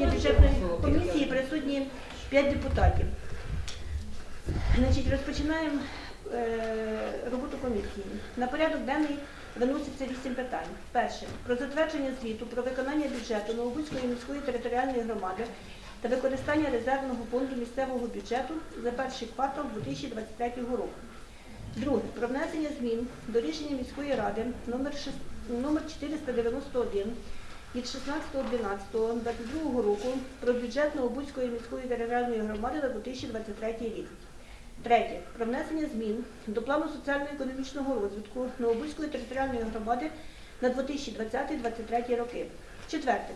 засіданні бюджетної комісії присутні 5 депутатів. Значить, розпочинаємо е, роботу комісії. На порядок денний виноситься 8 питань. Перше. Про затвердження звіту про виконання бюджету Новобузької міської територіальної громади та використання резервного фонду місцевого бюджету за перший квартал 2023 року. Друге. Про внесення змін до рішення міської ради номер шест- номер 491 від 16.12.22 року про бюджет Новобузької міської територіальної громади на 2023 рік. Третє. Про внесення змін до плану соціально-економічного розвитку Новобузької територіальної громади на 2020-2023 роки. Четверте.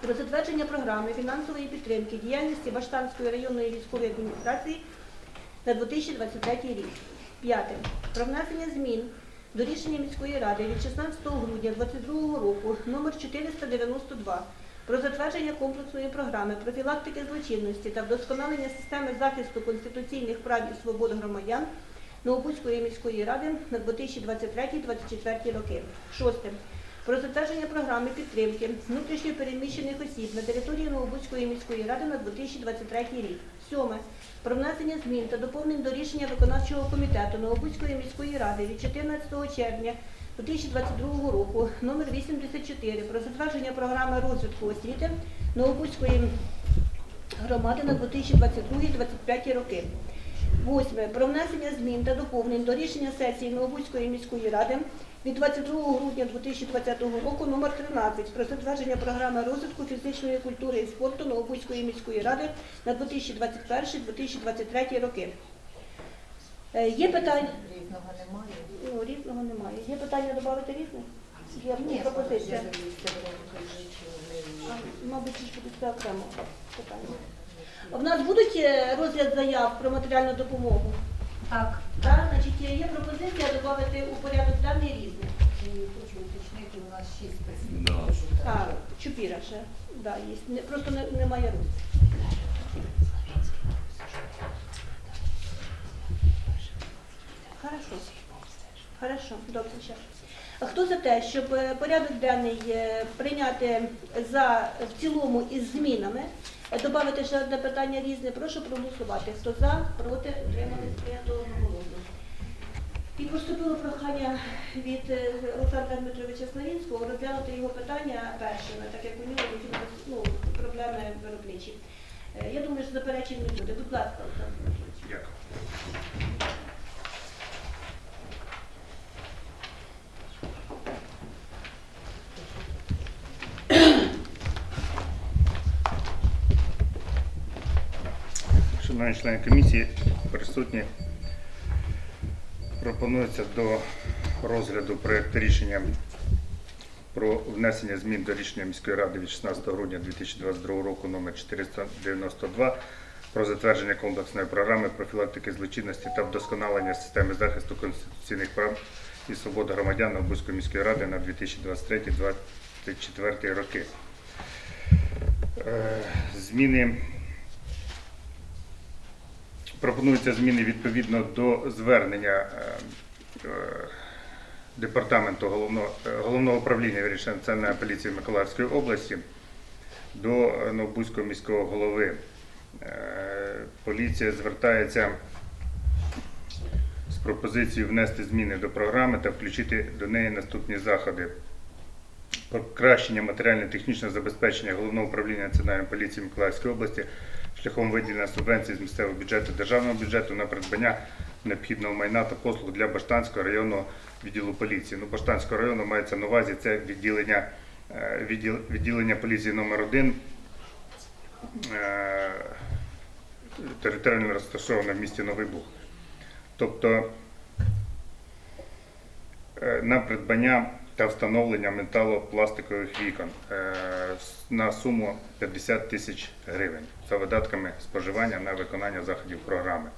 Про затвердження програми фінансової підтримки діяльності Баштанської районної військової адміністрації на 2023 рік. П'яте. Про внесення змін до рішення міської ради від 16 грудня 2022 року номер 492 про затвердження комплексної програми профілактики злочинності та вдосконалення системи захисту конституційних прав і свобод громадян Новобузької міської ради на 2023-2024 роки. Шосте. Про затвердження програми підтримки внутрішньо переміщених осіб на території Новобузької міської ради на 2023 рік. Сьоме. Про внесення змін та доповнень до рішення виконавчого комітету Новобузької міської ради від 14 червня 2022 року номер 84 про затвердження програми розвитку освіти Новобузької громади на 2022-2025 роки. Восьме. Про внесення змін та доповнень до рішення сесії Новобузької міської ради від 22 грудня 2020 року номер 13 про затвердження програми розвитку фізичної культури і спорту Новобузької міської ради на 2021-2023 роки. Е, Є питання? Різного немає. Ну, різного немає. Є питання додати різне? Є Ні, пропозиція. я А, Мабуть, буде це окремо питання. В нас будуть е, розгляд заяв про матеріальну допомогу? Так. Так, значить, є пропозиція додати у порядок денний різне. Хочу уточнити, у нас шість представників. А, Чупіра ще. Да, є. Не- Просто не- немає рук. Хорошо. Хорошо, добре, ще. Хто за те, щоб е, порядок денний е, прийняти за в цілому із змінами, е, додати ще одне питання різне, прошу проголосувати. Хто за, проти, утримались, прийнято одноголосно. І поступило прохання від е, Олександра Дмитровича Славінського розглянути його питання першими, так як у нього ну, проблеми виробничі. Е, Я думаю, що заперечень не буде. Будь ласка, Олександр Дмитрович. Дякую. Шановні члени комісії, присутні, пропонується до розгляду проєкт рішення про внесення змін до рішення міської ради від 16 грудня 2022 року номер 492 про затвердження комплексної програми профілактики злочинності та вдосконалення системи захисту конституційних прав і свобод громадян Обузької міської ради на 2023-2024 роки. Е, Зміни пропонуються зміни відповідно до звернення е, е, департаменту головного, е, головного управління Національної поліції Миколаївської області до Новбузького міського голови. Поліція звертається з пропозицією внести зміни до програми та включити до неї наступні заходи. Покращення матеріально-технічного забезпечення головного управління Національної поліції Миколаївської області шляхом виділення субвенцій з місцевого бюджету державного бюджету на придбання необхідного майна та послуг для Баштанського районного відділу поліції. Ну, Баштанського району мається на увазі це відділення, е, відділ, відділення поліції номер 1 територіально розташоване в місті Новий Буг. Тобто е, на придбання та встановлення металопластикових вікон е, на суму 50 тисяч гривень за видатками споживання на виконання заходів програми.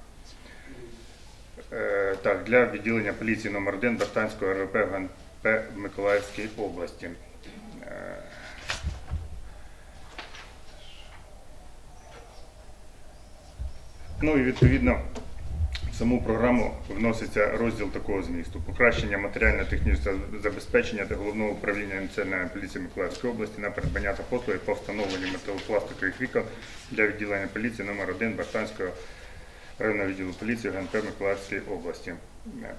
Е, Так, для відділення поліції номер 1 Баштанського РВП ГНП в Миколаївській області. Е, Ну і відповідно саму програму вноситься розділ такого змісту: покращення матеріально-технічного забезпечення та головного управління Національної поліції Миколаївської області на придбання та послуги по встановленню металопластикових вікон для відділення поліції номер 1 Бартанського районного відділу поліції ГНП Миколаївської області.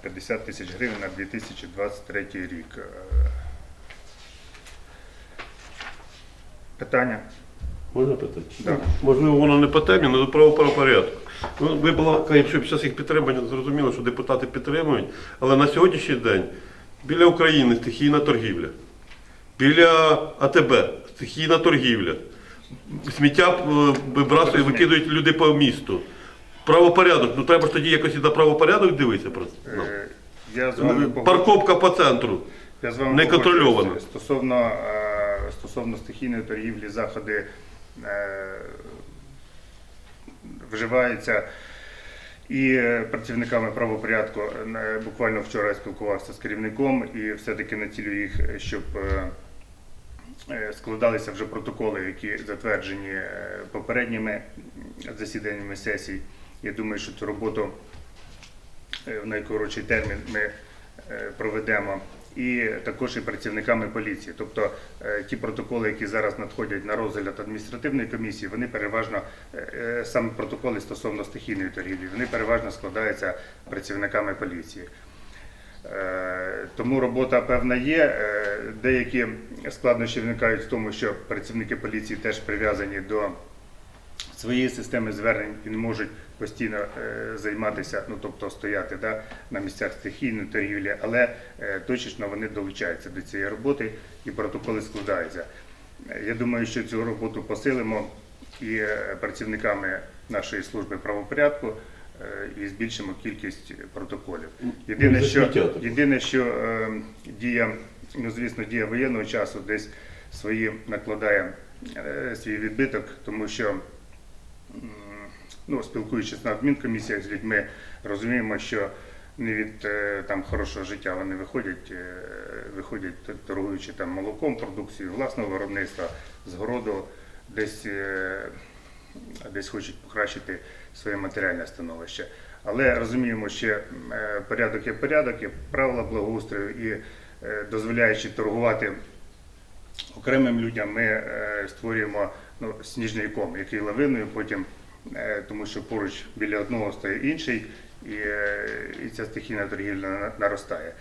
50 тисяч гривень на 2023 рік. Питання? Можна питати? Да. Можливо, воно не по темі, але право правопорядку. Ну, ви балакаємо, що під час їх підтримання зрозуміло, що депутати підтримують, але на сьогоднішній день біля України стихійна торгівля, біля АТБ стихійна торгівля, сміття е, вибрасують, викидують люди по місту. Правопорядок, ну треба ж тоді якось і на правопорядок дивитися просто. Ну. Е, Я з вами. Парковка по центру. Я з вами Неконтрольовано. погоджуюся. Стосовно, е, стосовно стихійної торгівлі, заходи вживаються і е, працівниками правопорядку. Е, Буквально вчора я спілкувався з керівником і все-таки націлюю їх, е, щоб е, е, складалися вже протоколи, які затверджені е, попередніми засіданнями сесій. Я думаю, що цю роботу е, в найкоротший термін ми е, проведемо. І також і працівниками поліції. Тобто е, ті протоколи, які зараз надходять на розгляд адміністративної комісії, вони переважно е, е, саме протоколи стосовно стихійної торгівлі, вони переважно складаються працівниками поліції. Тому робота певна є. Деякі складнощі виникають в тому, що працівники поліції теж прив'язані до своєї системи звернень і не можуть постійно е, займатися, ну тобто стояти да, на місцях стихійної торгівлі, але е, точечно вони долучаються до цієї роботи і протоколи складаються. Е, Я думаю, що цю роботу посилимо і працівниками нашої служби правопорядку і збільшимо кількість протоколів. Єдине, що, сміття єдине, що е, дія, ну звісно, дія воєнного часу десь свої накладає е, свій відбиток, тому що ну, спілкуючись на адмінкомісіях з людьми, розуміємо, що не від е, там хорошого життя вони виходять, е, виходять торгуючи там молоком, продукцією власного виробництва, з городу, десь, е, десь хочуть покращити своє матеріальне становище. Але розуміємо, що порядок є порядок, є правила благоустрою і дозволяючи торгувати окремим людям ми створюємо ну, сніжний ком, який лавиною потім, е, тому що поруч біля одного стоїть інший, і, е, і ця стихійна торгівля наростає.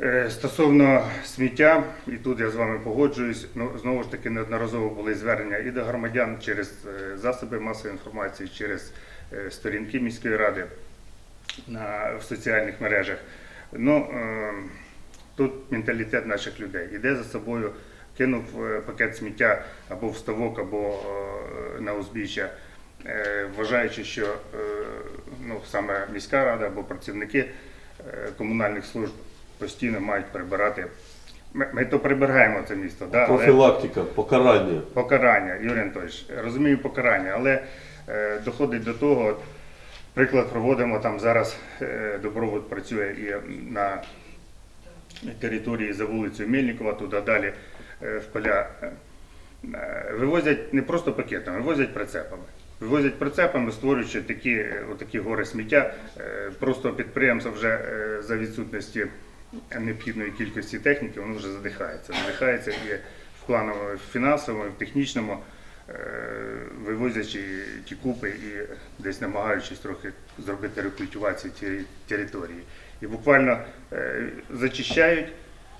Е, Стосовно сміття, і тут я з вами погоджуюсь, ну знову ж таки неодноразово були звернення і до громадян через засоби масової інформації, через сторінки міської ради на, в соціальних мережах. Ну, е, тут менталітет наших людей. Іде за собою, кинув е, пакет сміття або в ставок, або е, на узбіччя, е, вважаючи, що ну, саме міська рада або працівники комунальних служб постійно мають прибирати. Ми, ми то прибираємо це місто, да, але Профілактика, покарання. покарання, Юрій Анатольович, розумію покарання, але е, доходить до того, приклад проводимо там зараз, е, добровод працює і на території за вулицею Мельникова, туди далі в поля. Е, е, Вивозять не просто пакетами, вивозять прицепами. Вивозять прицепами, створюючи такі, е, отакі гори сміття. Е, Просто підприємство вже е, за відсутності необхідної кількості техніки, воно вже задихається. Задихається і в плановому, в фінансовому, і в технічному, е, вивозячи ті купи і десь намагаючись трохи зробити рекультивацію цієї території. І буквально е, зачищають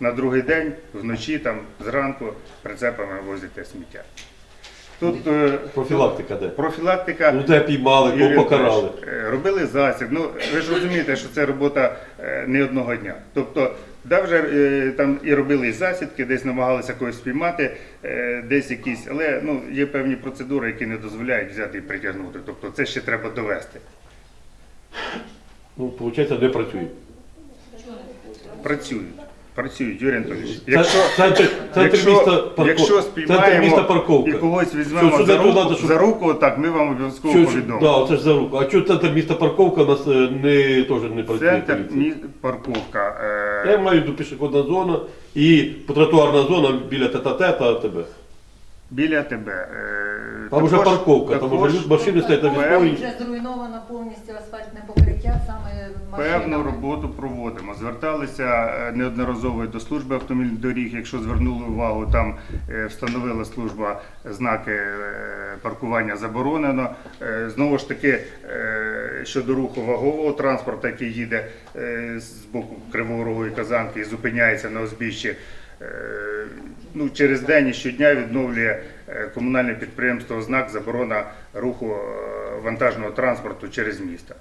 на другий день, вночі, там, зранку прицепами возять сміття. Тут е, Профілактика де? профілактика. Ну де піймали, кого покарали. Е, Робили засіб. Ну ви ж розумієте, що це робота е, не одного дня. Тобто, да, вже там і робили засідки, десь намагалися когось спіймати, десь якісь, але ну є певні процедури, які не дозволяють взяти і притягнути. Тобто, це ще треба довести. Ну, виходить, не працюють. Працюють. Працюють, Юрій Анатолійович. Це- Якщо, центр, центр якщо, міста парков... якщо спіймаємо міста парковка. і когось візьмемо Що- що за, руку, надо, щоб- за руку, так ми вам обов'язково Що, повідомимо. да, оце ж за руку. А чого центр міста парковка у нас е, не, теж не працює? Центр поліція? парковка. е, Я маю виду пішохідна зона і тротуарна зона біля ТТТ та ТБ. Біля тебе. е, Там вже також- парковка, там вже машини стоять на відповідь. Вже зруйновано повністю асфальтне Певну роботу проводимо. Зверталися е, неодноразово до служби автомобільних доріг. Якщо звернули увагу, там е, встановила служба знаки е, паркування заборонено. Знову ж таки, щодо руху вагового транспорту, який їде з боку і Казанки і зупиняється на узбіччі. Ну, через день і щодня відновлює комунальне підприємство знак заборона руху вантажного транспорту через місто.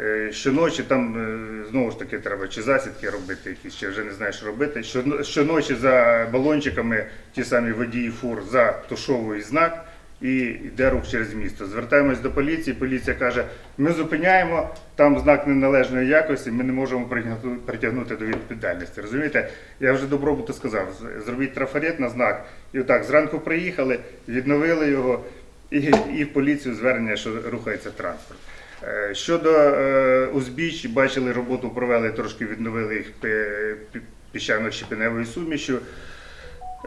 Е, Щоночі там е, знову ж таки треба чи засідки робити, якісь чи вже не знаю, що робити. Щоночі за балончиками ті самі водії фур затушовують знак і йде рух через місто. Звертаємось до поліції. Поліція каже: ми зупиняємо, там знак неналежної якості, ми не можемо притягнути до відповідальності. Розумієте, я вже добробуту сказав, зробіть трафарет на знак. І отак зранку приїхали, відновили його, і, і в поліцію звернення, що рухається транспорт. Е, Щодо е, узбіч, бачили, роботу провели, трошки відновили їх піщано-щепеневою сумішю.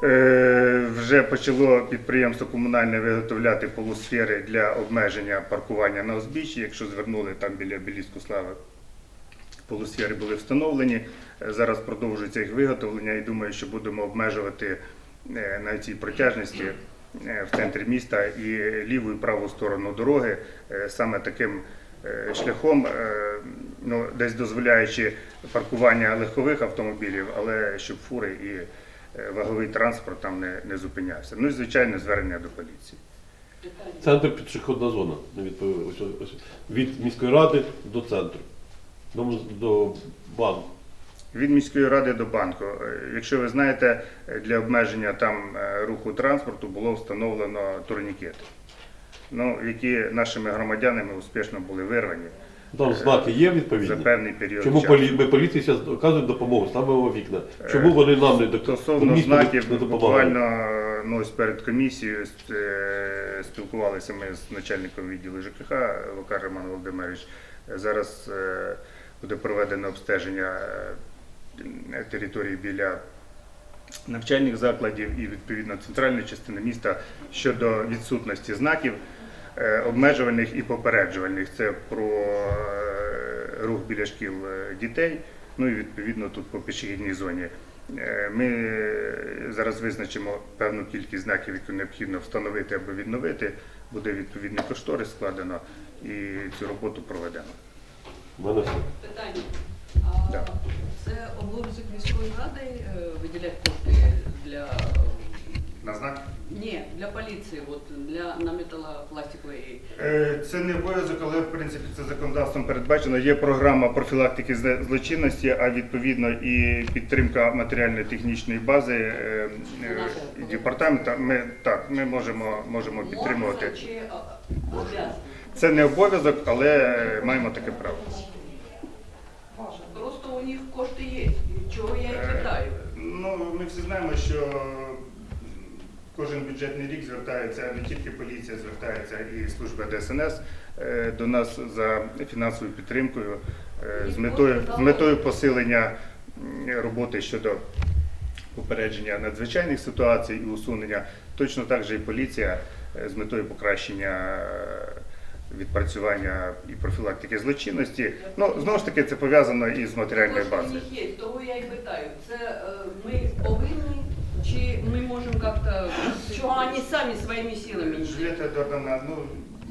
Е, Вже почало підприємство комунальне виготовляти полусфери для обмеження паркування на узбіччі. Якщо звернули там біля Білізьку слави, полусфери були встановлені. Зараз продовжується їх виготовлення і думаю, що будемо обмежувати на цій протяжності в центрі міста і ліву і праву сторону дороги саме таким шляхом, е, ну, десь дозволяючи паркування легкових автомобілів, але щоб фури і е, ваговий транспорт там не, не зупинявся. Ну і звичайно звернення до поліції. Центр пішохідна зона. Не відповів. Ось, ось, від міської ради до центру. До, до банку. Від міської ради до банку. Е, Якщо ви знаєте, е, для обмеження там е, руху транспорту було встановлено турнікети, ну, які нашими громадянами успішно були вирвані Там знаки є за певний період Чому часу. полі... ми поліції оказують допомогу, ставимо вікна? Чому вони нам не, до- Стосовно знаків, не буквально ну, ось перед комісією е, спілкувалися ми з начальником відділу ЖКХ Лукар Роман Володимирович. Зараз е, буде проведено обстеження е, території біля навчальних закладів і відповідно центральної частини міста щодо відсутності знаків е, обмежувальних і попереджувальних. Це про е, рух біля шкіл е, дітей. Ну і відповідно тут по пішохідній зоні. Е, Ми зараз визначимо певну кількість знаків, які необхідно встановити або відновити. Буде відповідний кошторис складено і цю роботу проведено. У мене все. Питання. А Да. це обов'язок міської ради е, виділяти кошти для е, На знак? ні, для поліції, от для на металопластикової. Е, Це не обов'язок, але в принципі це законодавством передбачено. Є програма профілактики злочинності, а відповідно і підтримка матеріально-технічної бази е, е, департамента. Ми так ми можемо можемо підтримувати. Це не обов'язок, але маємо таке право. Просто у них кошти є. Чого я і питаю? Ну ми всі знаємо, що кожен бюджетний рік звертається не тільки поліція, звертається і служба ДСНС е, до нас за фінансовою підтримкою е, з метою з метою посилення роботи щодо попередження надзвичайних ситуацій і усунення. Точно так же і поліція е, з метою покращення відпрацювання і профілактики злочинності. Ну знову ж таки це пов'язано і з матеріальною базою. того я і питаю. Це ми повинні чи ми можемо як-то, чого вони самі своїми силами не делают? Дордана, ну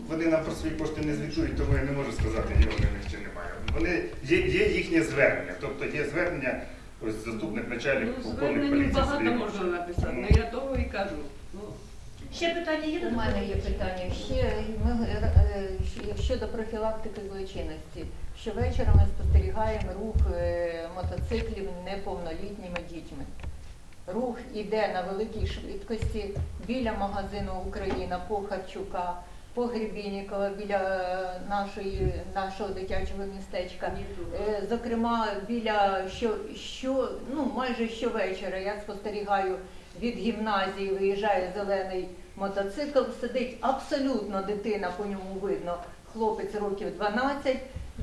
вони нам про свої кошти не звітують, тому я не можу сказати, є вони в них чи немає. Вони є, є їхнє звернення, тобто є звернення, ось заступник начальник Ну, полковник поліції. багато Сергій. можна написати, Ну. ну я того і кажу. Ну, Ще питання є? У мене є питання ще ми, е, щ- щодо профілактики злочинності. Щовечора ми спостерігаємо рух е, мотоциклів неповнолітніми дітьми. Рух іде на великій швидкості біля магазину Україна по Харчука, по Гребінникова, біля е, нашої, нашого дитячого містечка. Е, Зокрема, біля що, що ну майже щовечора я спостерігаю від гімназії, виїжджає зелений мотоцикл, сидить абсолютно дитина, по ньому видно, хлопець років 12,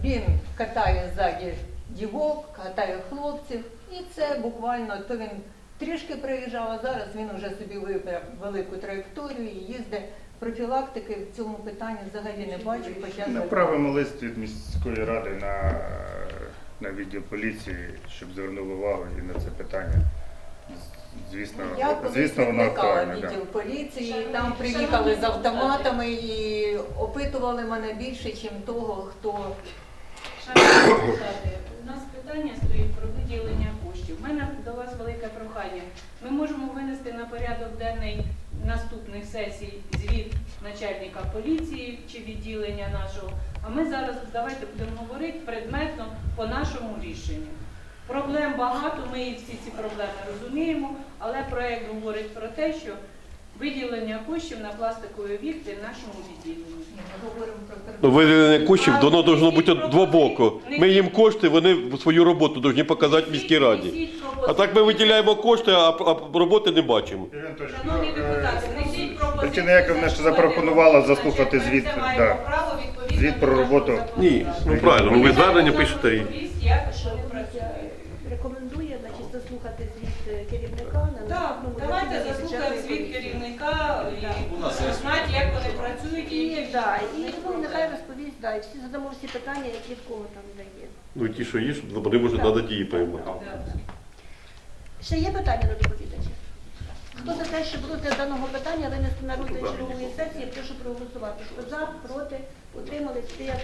він катає ззаді дівок, катає хлопців, і це буквально то він трішки приїжджав, а зараз він вже собі вибрав велику траєкторію і їздить Профілактики в цьому питанні взагалі не бачу, хоча Направимо лист від міської ради на, на відділ поліції, щоб звернули увагу і на це питання. Звісно, Я звісно, воно викликала актуальне. да. відділ поліції, там приїхали з автоматами і опитували мене більше, ніж того, хто Шановні у нас питання до вас велике прохання. Ми можемо винести на порядок денний наступних сесій звіт начальника поліції чи відділення нашого. А ми зараз давайте будемо говорити предметно по нашому рішенню. Проблем багато, ми і всі ці проблеми розуміємо, але проект говорить про те, що виділення коштів на пластикові вікти в нашому відділенні. Ми говоримо про Ну, виділення коштів, воно должно бути двобоко. Ми їм кошти, вони свою роботу повинні показати міській раді. А так ми виділяємо кошти, а, а роботи не бачимо. Ірина Анатоліївна, Шановні е, депутати, внесіть пропозицію. Тетяна Яковлевна ще запропонувала заслухати звіт, Ми це да. маємо право відповідно Звіт про до роботу. законодавства. Ні, ну правильно, ну ви звернення пишете як що Комісія працює. рекомендує значить, заслухати звіт е, керівника на Так, наступному давайте засіданні заслухаємо бюджетної звіт комісії. керівника і знати, як вони працюють і І, які да, і них ну, нехай розповість, да, і всі задамо всі питання, які в кого там дає. Ну ті, що є, щоб вони може треба дії приймати. Да. Ще є питання до доповідача? Хто за те, щоб розгляд даного питання винести на розгляд чергової сесії, прошу проголосувати. Хто за, проти, утримались, прийнято